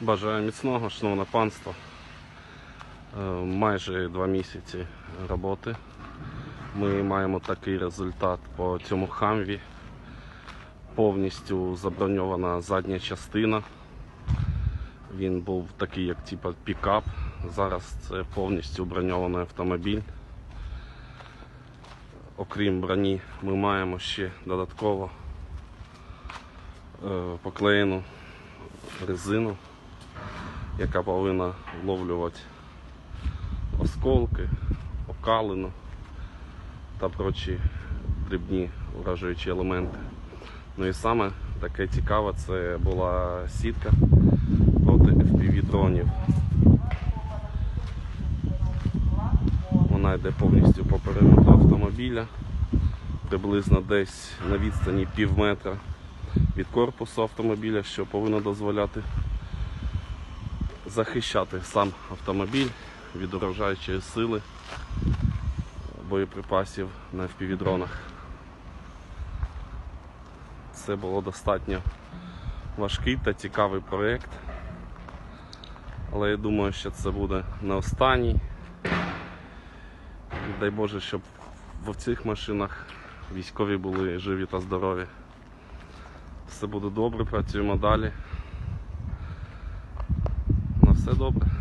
Бажаю міцного, шановне панство. Е, Майже два місяці роботи. Ми маємо такий результат по цьому хамві. Повністю заброньована задня частина. Він був такий, як типа пікап. Зараз це повністю броньований автомобіль. Окрім броні, ми маємо ще додатково е, поклеєну резину, яка повинна вловлювати осколки, окалину та прочі дрібні уражуючі елементи. Ну і саме таке цікаве це була сітка проти FPV дронів. Вона йде повністю по периметру автомобіля, приблизно десь на відстані пів метра від корпусу автомобіля, що повинно дозволяти захищати сам автомобіль від уражаючої сили боєприпасів на FPV-дронах. Це було достатньо важкий та цікавий проєкт. Але я думаю, що це буде не останній. Дай Боже, щоб в цих машинах військові були живі та здорові. Все буде добре, працюємо далі все добре.